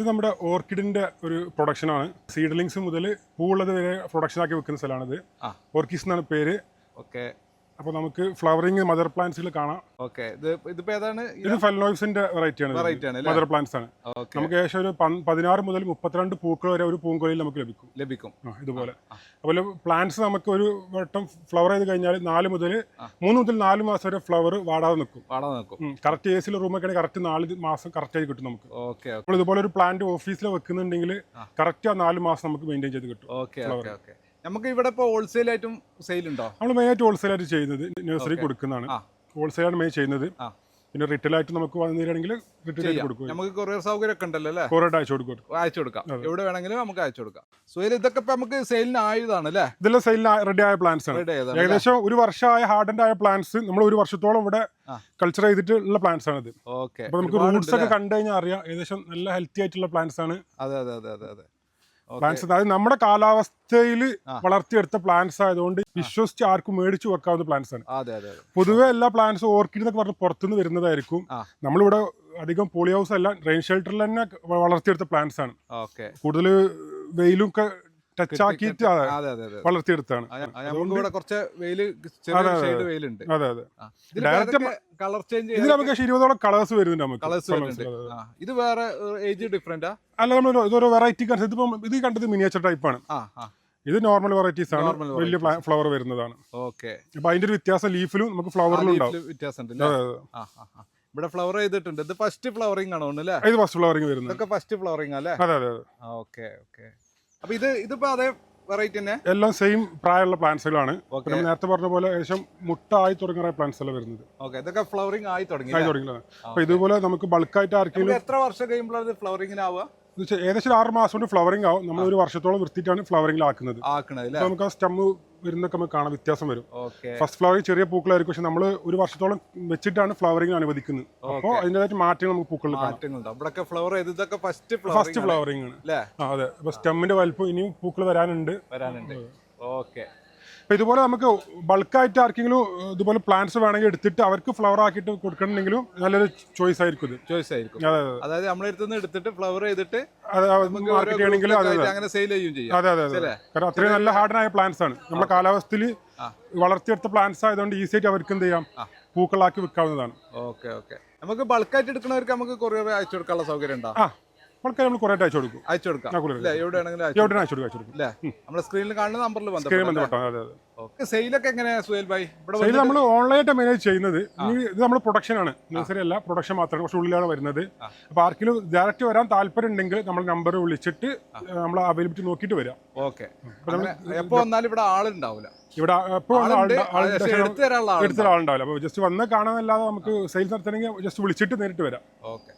ഇത് നമ്മുടെ ഓർക്കിഡിന്റെ ഒരു പ്രൊഡക്ഷനാണ് സീഡ്ലിങ്സ് മുതൽ പൂവുള്ളത് വരെ പ്രൊഡക്ഷൻ ആക്കി വെക്കുന്ന സ്ഥലമാണിത്. ഓർക്കിഡ്സ് എന്നാണ് പേര്. ഓക്കെ. അപ്പോൾ നമുക്ക് ഫ്ലവറിങ് മദർ പ്ലാന്റ്സിൽ കാണാം. ഓക്കെ. ഇത് ഇതിപ്പോ ഏതാണ്? ഇത് ഫെൽനോയ്സിന്റെ വെറൈറ്റി ആണ്. മദർ പ്ലാന്റ്സ് ആണ്. നമുക്ക് ഏകദേശം ഒരു പതിനാറ് മുതൽ മുപ്പത്തിരണ്ട് പൂക്കൾ വരെ ഒരു പൂങ്കൊലയിൽ നമുക്ക് ലഭിക്കും. ലഭിക്കും. ഇതുപോലെ. അതുപോലെ പ്ലാന്റ്സ് നമുക്ക് ഒരു വട്ടം ഫ്ലവർ ചെയ്ത് കഴിഞ്ഞാൽ നാല് മുതൽ മൂന്ന് മുതൽ നാല് മാസം വരെ ഫ്ലവർ വാടാതെ നിൽക്കും. വാടാതെ നിൽക്കും. കറക്റ്റ് എ സിയിൽ റൂമൊക്കെ ആണെങ്കിൽ കറക്റ്റ് നാല് മാസം കറക്റ്റ് ആയി കിട്ടും നമുക്ക്. ഓക്കെ നമ്മൾ ഇതുപോലെ ഒരു പ്ലാന്റ് ഓഫീസിൽ വെക്കുന്നുണ്ടെങ്കിൽ കറക്റ്റ് ആ നാല് മാസം നമുക്ക് മെയിന്റെയിൻ ചെയ്ത് കിട്ടും ഓക്കെ ഓക്കെ. നമുക്ക് ഇവിടെ ഇപ്പോൾ ഹോൾസെയിൽ ആയിട്ടും സെയിൽ ഉണ്ടോ? നമ്മൾ മെയിനായിട്ട് ഹോൾസെയിൽ ആയിട്ട് ചെയ്യുന്നത് നഴ്സറി കൊടുക്കുന്നതാണ്. ഹോൾസെയിൽ ആണ് മെയിൻ ചെയ്യുന്നത്. പിന്നെ റീറ്റെയിൽ ആയിട്ട് നമുക്ക് വന്നിരുന്നെങ്കിൽ റീറ്റെയിൽ ആയിട്ട് കൊടുക്കും. നമുക്ക് കൊറിയർ സൗകര്യം ഒക്കെ ഉണ്ടല്ലോ അല്ലേ? കൊറിയർ അയച്ചു കൊടുക്കും. അയച്ചു കൊടുക്കാം. എവിടെ വേണമെങ്കിലും നമുക്ക് അയച്ചു കൊടുക്കാം. സുഹേൽ ഇതൊക്കെ ഇപ്പൊ നമുക്ക് സെയിലിന് ആയതാണ് അല്ലേ? ഇതെല്ലാം സെയിലിന് റെഡി ആയ പ്ലാൻസ് ആണ്. ഏകദേശം ഒരു വർഷമായ ഹാർഡൻഡ് ആയ പ്ലാൻസ് നമ്മൾ ഒരു വർഷത്തോളം ഇവിടെ. കൾച്ചർ ചെയ്തിട്ടുള്ള പ്ലാന്റ്സ് ആണ് ഇത് ഓക്കെ നമുക്ക് റൂട്ട്സ് ഒക്കെ കണ്ടു കഴിഞ്ഞാൽ അറിയാം. ഏകദേശം നല്ല ഹെൽത്തി ആയിട്ടുള്ള പ്ലാന്റ്സ് ആണ്. അതെ അതെ അതെ അതെ. പ്ലാന്റ്സ് അതായത് നമ്മുടെ കാലാവസ്ഥയിൽ വളർത്തിയെടുത്ത പ്ലാന്റ്സ് ആയതുകൊണ്ട് വിശ്വസിച്ച് ആർക്കും മേടിച്ചു വെക്കാവുന്ന പ്ലാന്റ്സ് ആണ്. പൊതുവെ എല്ലാ പ്ലാന്റ്സും ഓർക്കിഡ് എന്നൊക്കെ പറഞ്ഞ് പുറത്തുനിന്ന് വരുന്നതായിരിക്കും. നമ്മളിവിടെ അധികം പോളി ഹൗസ് അല്ല റെയിൻ ഷെൽട്ടറിൽ തന്നെ വളർത്തിയെടുത്ത പ്ലാന്റ്സ് ആണ്. ഓക്കെ കൂടുതൽ വെയിലും ഒക്കെ ടച്ച് ആക്കിയിട്ട് വളർത്തിയെടുത്താണ്. ഇവിടെ കുറച്ച് വെയിൽ വെയിലുണ്ട്. അതെ അതെ. ഡയറക്റ്റ് കളർ ചേഞ്ച് ഇതിൽ നമുക്ക് ഇരുപതോളം കളേഴ്സ് വരുന്നുണ്ട് നമുക്ക്. കളേഴ്സ് വരുന്നുണ്ട്. ഇത് വേറെ ഏജ് ഡിഫറെന്റാ അല്ല നമ്മൾ ഇതൊരു വെറൈറ്റി ഇതിപ്പം ഇത് കണ്ടത് മിനിയേച്ചർ ടൈപ്പ് ആണ്. ഇത് നോർമൽ വെറൈറ്റീസ് ആണ്. വലിയ ഫ്ലവർ വരുന്നതാണ്. ഓക്കെ അപ്പൊ അതിന്റെ ഒരു വ്യത്യാസം ലീഫിലും നമുക്ക് ഫ്ലവറിലും ഉണ്ടാവും. വ്യത്യാസം. ഇവിടെ ഫ്ലവർ ചെയ്തിട്ടുണ്ട്. ഇത് ഫസ്റ്റ് ഫ്ലവറിംഗ് ആണോ ഇത് ഫസ്റ്റ് ഫ്ലവറിംഗ് വരുന്നത്. ഫസ്റ്റ് ഫ്ലവറിംഗ് അല്ലേ? അതെ അതെ ഓക്കെ ഓക്കെ അപ്പൊ ഇത് ഇതിപ്പോ അതേ വെറൈറ്റി തന്നെ? എല്ലാം സെയിം പ്രായമുള്ള പ്ലാന്റ്സുകളാണ് നമ്മൾ നേരത്തെ പറഞ്ഞ പോലെ ഏകദേശം മുട്ട ആയി തുടങ്ങുന്ന പ്ലാന്റ്സ് എല്ലാം വരുന്നത്. ഓക്കെ ഇതൊക്കെ ഫ്ലവറിംഗ് ആയി തുടങ്ങി ആയി അപ്പൊ ഇതുപോലെ നമുക്ക് ബൾക്കായിട്ട് ആർക്കെങ്കിലും എത്ര വർഷം കഴിയുമ്പോഴാണ് ഫ്ലവറിംഗിനാവുക ഏകദേശം ആറ് മാസം കൊണ്ട് ഫ്ലവറിംഗ് ആവും. നമ്മൾ ഒരു വർഷത്തോളം വൃത്തിയിട്ടാണ് ഫ്ലവറിംഗ് ആക്കുന്നത്. നമുക്ക് ആ സ്റ്റമ്മ് വരുന്നൊക്കെ നമുക്ക് കാണാൻ വ്യത്യാസം വരും. ഫസ്റ്റ് ഫ്ലവറിംഗ് ചെറിയ പൂക്കളായിരിക്കും പക്ഷെ നമ്മൾ ഒരു വർഷത്തോളം വെച്ചിട്ടാണ് ഫ്ലവറിംഗ് അനുവദിക്കുന്നത്. അപ്പോൾ അതിന്റെതായിട്ട് മാറ്റങ്ങൾ നമുക്ക് പൂക്കളിൽ ഫസ്റ്റ് ഫസ്റ്റ് ഫ്ലവറിംഗ് ആണ്. അതെ. അപ്പൊ സ്റ്റമ്മിന്റെ വലുപ്പം ഇനിയും പൂക്കൾ വരാനുണ്ട്. വരാനുണ്ട്. ഓക്കെ. അപ്പൊ ഇതുപോലെ നമുക്ക് ബൾക്കായിട്ട് ആർക്കെങ്കിലും ഇതുപോലെ പ്ലാന്റ്സ് വേണമെങ്കിൽ എടുത്തിട്ട് അവർക്ക് ഫ്ലവർ ആക്കിയിട്ട് കൊടുക്കണമെങ്കിലും നല്ലൊരു ചോയ്സ് ആയിരിക്കും ഇത്. ചോയ്സ് ആയിരിക്കും. അതെ അതെ. അതായത് നമ്മളെ അടുത്ത് നിന്ന് എടുത്തിട്ട് ഫ്ലവർ ചെയ്തിട്ട് മാർക്കറ്റ് ചെയ്യണമെങ്കിൽ അങ്ങനെ സെയിൽ ചെയ്യും ചെയ്യാം. അതെ അതെ അതെ. ശരിയല്ലേ? കാരണം അത്രയും നല്ല ഹാർഡനായ പ്ലാന്റ്സ് ആണ്. നമ്മുടെ കാലാവസ്ഥയിൽ. വളർത്തിയെടുത്ത പ്ലാന്റ്സ് ആയതുകൊണ്ട് ഈസി ആയിട്ട് അവർക്ക് എന്ത് ചെയ്യാം? പൂക്കളാക്കി വിൽക്കാവുന്നതാണ്. Okay okay. നമുക്ക് ബൾക്കായിട്ട് എടുക്കുന്നവർക്ക് നമുക്ക് കൊറിയർ അയച്ചു കൊടുക്കാനുള്ള സൗകര്യം ഉണ്ടോ? ആൾക്കാർ നമ്മൾ കുറേ അയച്ചു കൊടുക്കും. അയച്ചു കൊടുക്കാം. എവിടെയാണെങ്കിലും അയച്ചു കൊടുക്കും. അല്ലേ നമ്മുടെ സ്ക്രീനിൽ കാണുന്ന നമ്പറിൽ സ്ക്രീൻ ബന്ധപ്പെടാം ബന്ധപ്പെട്ടോ അതെ അതെ. സെയിലൊക്കെ എങ്ങനെയാണ് സുഹേൽ ഭായി? ഇവിടെ ഇത് നമ്മൾ ഓൺലൈനായിട്ട് മാനേജ് ചെയ്യുന്നത്. ഇത് നമ്മൾ പ്രൊഡക്ഷൻ ആണ്. നഴ്സറി അല്ല പ്രൊഡക്ഷൻ മാത്രമാണ് കുറച്ച് ഉള്ളിലാണ് വരുന്നത്. അപ്പോൾ ആർക്കെങ്കിലും ഡയറക്റ്റ് വരാൻ താല്പര്യം ഉണ്ടെങ്കിൽ നമ്മൾ നമ്പർ വിളിച്ചിട്ട് നമ്മൾ അവൈലബിലിറ്റി നോക്കിയിട്ട് വരാം. ഓക്കെ. എപ്പോ വന്നാലും ഇവിടെ ആളുണ്ടാവില്ല ഇവിടെ എപ്പോൾ എടുത്തൊരാളുണ്ടാവില്ല അപ്പോൾ ജസ്റ്റ് വന്ന് കാണാനല്ലാതെ നമുക്ക് സെയിൽസ് നടത്തണമെങ്കിൽ ജസ്റ്റ് വിളിച്ചിട്ട് നേരിട്ട് വരാം. ഓക്കെ.